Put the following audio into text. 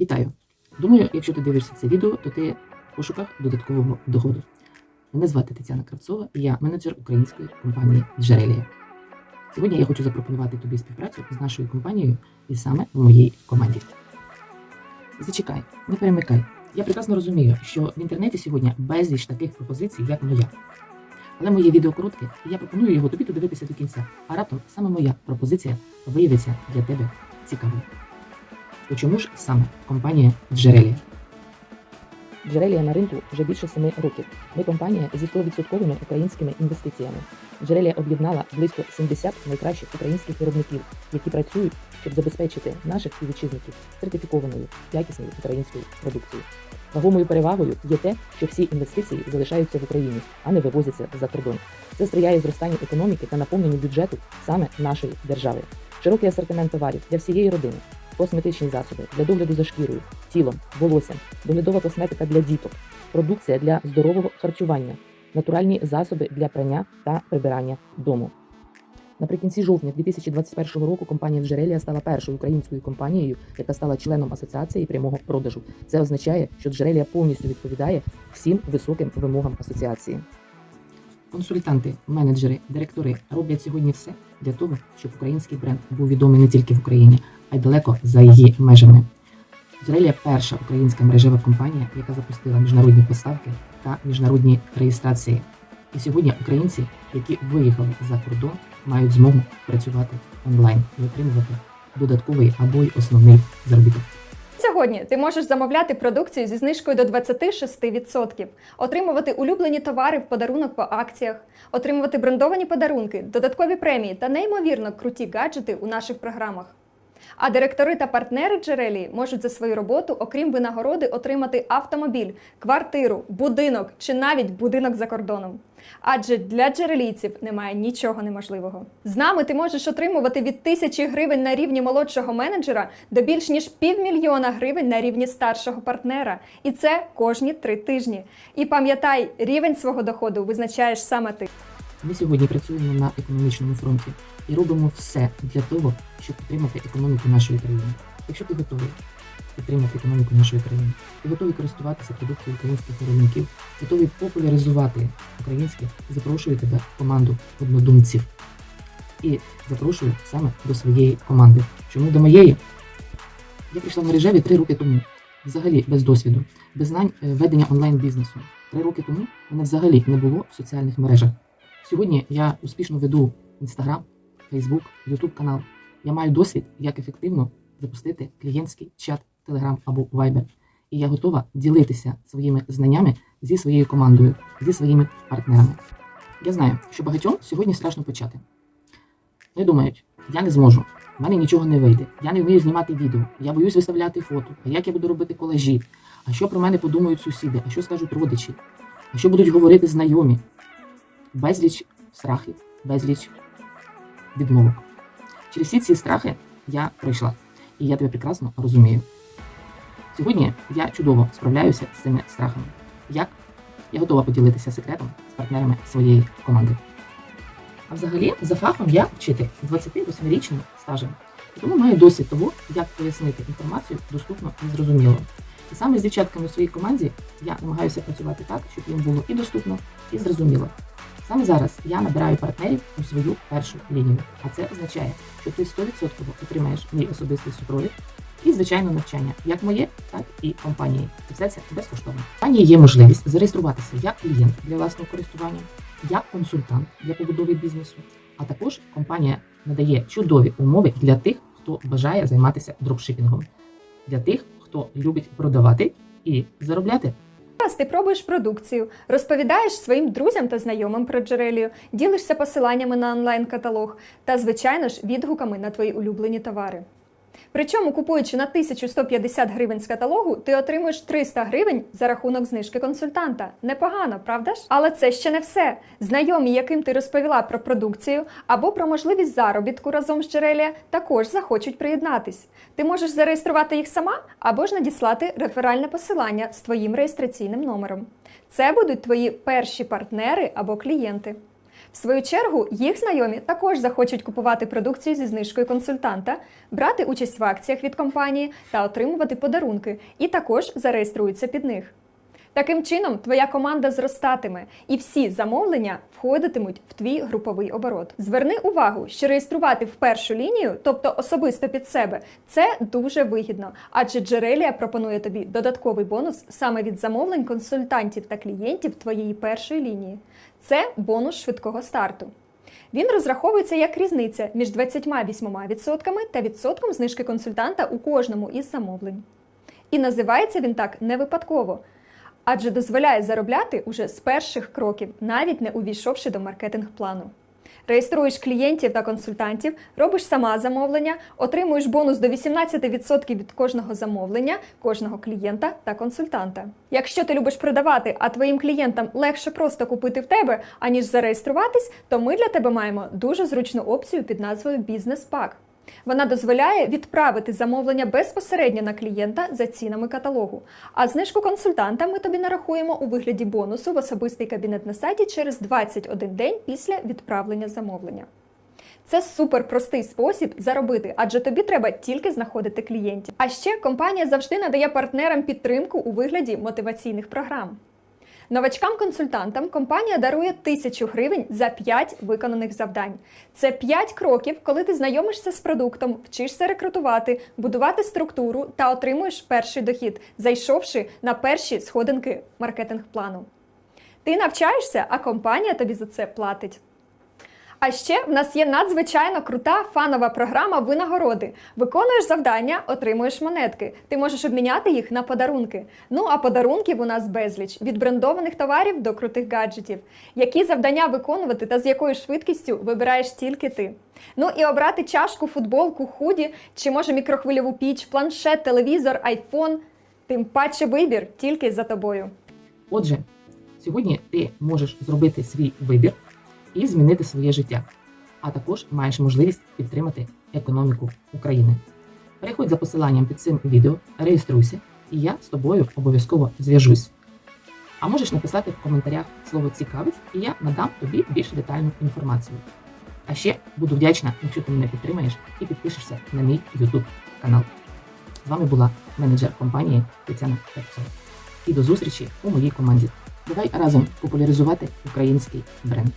Вітаю! Думаю, якщо ти дивишся це відео, то ти в пошуках додаткового доходу. Мене звати Тетяна Кравцова, і я менеджер української компанії Джерелія. Сьогодні я хочу запропонувати тобі співпрацю з нашою компанією і саме в моїй команді. Зачекай, не перемикай. Я прекрасно розумію, що в інтернеті сьогодні безліч таких пропозицій, як моя. Але моє відео коротке, і я пропоную його тобі додивитися до кінця. А раптом саме моя пропозиція виявиться для тебе цікавою. То чому ж саме компанія Джерелія? Джерелія на ринку вже більше семи років. Ми компанія зі 100% українськими інвестиціями. Джерелія об'єднала близько 70 найкращих українських виробників, які працюють, щоб забезпечити наших співвітчизників сертифікованою якісною українською продукцією. Вагомою перевагою є те, що всі інвестиції залишаються в Україні, а не вивозяться за кордон. Це сприяє зростанню економіки та наповненню бюджету саме нашої держави. Широкий асортимент товарів для всієї родини, косметичні засоби для догляду за шкірою, тілом, волоссям, доглядова косметика для діток, продукція для здорового харчування, натуральні засоби для прання та прибирання дому. Наприкінці жовтня 2021 року компанія Джерелія стала першою українською компанією, яка стала членом асоціації прямого продажу. Це означає, що Джерелія повністю відповідає всім високим вимогам асоціації. Консультанти, менеджери, директори роблять сьогодні все для того, щоб український бренд був відомий не тільки в Україні, а й далеко за її межами. Джерелія перша українська мережева компанія, яка запустила міжнародні поставки та міжнародні реєстрації. І сьогодні українці, які виїхали за кордон, мають змогу працювати онлайн і отримувати додатковий або й основний заробіток. Сьогодні ти можеш замовляти продукцію зі знижкою до 26%, отримувати улюблені товари в подарунок по акціях, отримувати брендовані подарунки, додаткові премії та неймовірно круті гаджети у наших програмах. А директори та партнери джерелі можуть за свою роботу, окрім винагороди, отримати автомобіль, квартиру, будинок чи навіть будинок за кордоном. Адже для джерелійців немає нічого неможливого. З нами ти можеш отримувати від тисячі гривень на рівні молодшого менеджера до більш ніж півмільйона гривень на рівні старшого партнера. І це кожні три тижні. І пам'ятай, рівень свого доходу визначаєш саме ти. Ми сьогодні працюємо на економічному фронті і робимо все для того, щоб підтримати економіку нашої країни. Якщо ти готовий підтримати економіку нашої країни, ти готовий користуватися продукцією українських виробників, готовий популяризувати українське, запрошую тебе в команду однодумців. І запрошую саме до своєї команди. Чому до моєї? Я прийшла в мережеві три роки тому, взагалі без досвіду, без знань е, ведення онлайн-бізнесу. Три роки тому мене взагалі не було в соціальних мережах. Сьогодні я успішно веду Instagram, Facebook, YouTube канал. Я маю досвід, як ефективно запустити клієнтський чат Telegram або Viber. І я готова ділитися своїми знаннями зі своєю командою, зі своїми партнерами. Я знаю, що багатьом сьогодні страшно почати. Вони думають, я не зможу, в мене нічого не вийде, я не вмію знімати відео, я боюсь виставляти фото, а як я буду робити колажі, а що про мене подумають сусіди, а що скажуть родичі, а що будуть говорити знайомі безліч страхів, безліч відмовок. Через всі ці страхи я пройшла, і я тебе прекрасно розумію. Сьогодні я чудово справляюся з цими страхами. Як? Я готова поділитися секретом з партнерами своєї команди. А взагалі, за фахом я вчитель 28-річним стажем, тому маю досвід того, як пояснити інформацію доступно і зрозуміло. І саме з дівчатками у своїй команді я намагаюся працювати так, щоб їм було і доступно, і зрозуміло. Саме зараз я набираю партнерів у свою першу лінію, а це означає, що ти 100% отримаєш мій особистий супровід і, звичайно, навчання, як моє, так і компанії. І все це безкоштовно. Компанії є можливість зареєструватися як клієнт для власного користування, як консультант для побудови бізнесу. А також компанія надає чудові умови для тих, хто бажає займатися дропшипінгом, для тих, хто любить продавати і заробляти. Раз ти пробуєш продукцію, розповідаєш своїм друзям та знайомим про джерелію, ділишся посиланнями на онлайн-каталог та, звичайно ж, відгуками на твої улюблені товари. Причому, купуючи на 1150 гривень з каталогу, ти отримуєш 300 гривень за рахунок знижки консультанта. Непогано, правда ж? Але це ще не все. Знайомі, яким ти розповіла про продукцію або про можливість заробітку разом з джерелія, також захочуть приєднатись. Ти можеш зареєструвати їх сама або ж надіслати реферальне посилання з твоїм реєстраційним номером. Це будуть твої перші партнери або клієнти. В свою чергу, їх знайомі також захочуть купувати продукцію зі знижкою консультанта, брати участь в акціях від компанії та отримувати подарунки, і також зареєструються під них. Таким чином, твоя команда зростатиме, і всі замовлення входитимуть в твій груповий оборот. Зверни увагу, що реєструвати в першу лінію, тобто особисто під себе, це дуже вигідно, адже Джерелія пропонує тобі додатковий бонус саме від замовлень консультантів та клієнтів твоєї першої лінії. Це бонус швидкого старту. Він розраховується як різниця між 28% та відсотком знижки консультанта у кожному із замовлень. І називається він так не випадково, адже дозволяє заробляти уже з перших кроків, навіть не увійшовши до маркетинг-плану. Реєструєш клієнтів та консультантів, робиш сама замовлення, отримуєш бонус до 18% від кожного замовлення, кожного клієнта та консультанта. Якщо ти любиш продавати, а твоїм клієнтам легше просто купити в тебе, аніж зареєструватись, то ми для тебе маємо дуже зручну опцію під назвою Бізнес-пак. Вона дозволяє відправити замовлення безпосередньо на клієнта за цінами каталогу. А знижку консультанта ми тобі нарахуємо у вигляді бонусу в особистий кабінет на сайті через 21 день після відправлення замовлення. Це супер простий спосіб заробити, адже тобі треба тільки знаходити клієнтів. А ще компанія завжди надає партнерам підтримку у вигляді мотиваційних програм. Новачкам-консультантам компанія дарує тисячу гривень за 5 виконаних завдань. Це 5 кроків, коли ти знайомишся з продуктом, вчишся рекрутувати, будувати структуру та отримуєш перший дохід, зайшовши на перші сходинки маркетинг-плану. Ти навчаєшся, а компанія тобі за це платить. А ще в нас є надзвичайно крута фанова програма винагороди. Виконуєш завдання, отримуєш монетки. Ти можеш обміняти їх на подарунки. Ну а подарунків у нас безліч від брендованих товарів до крутих гаджетів. Які завдання виконувати та з якою швидкістю вибираєш тільки ти. Ну і обрати чашку, футболку, худі чи може мікрохвильову піч, планшет, телевізор, айфон. Тим паче вибір тільки за тобою. Отже, сьогодні ти можеш зробити свій вибір і змінити своє життя, а також маєш можливість підтримати економіку України. Переходь за посиланням під цим відео, реєструйся, і я з тобою обов'язково зв'яжусь. А можеш написати в коментарях слово цікавить, і я надам тобі більш детальну інформацію. А ще буду вдячна, якщо ти мене підтримаєш і підпишешся на мій YouTube канал. З вами була менеджер компанії Тетяна Певцова. І до зустрічі у моїй команді. Давай разом популяризувати український бренд.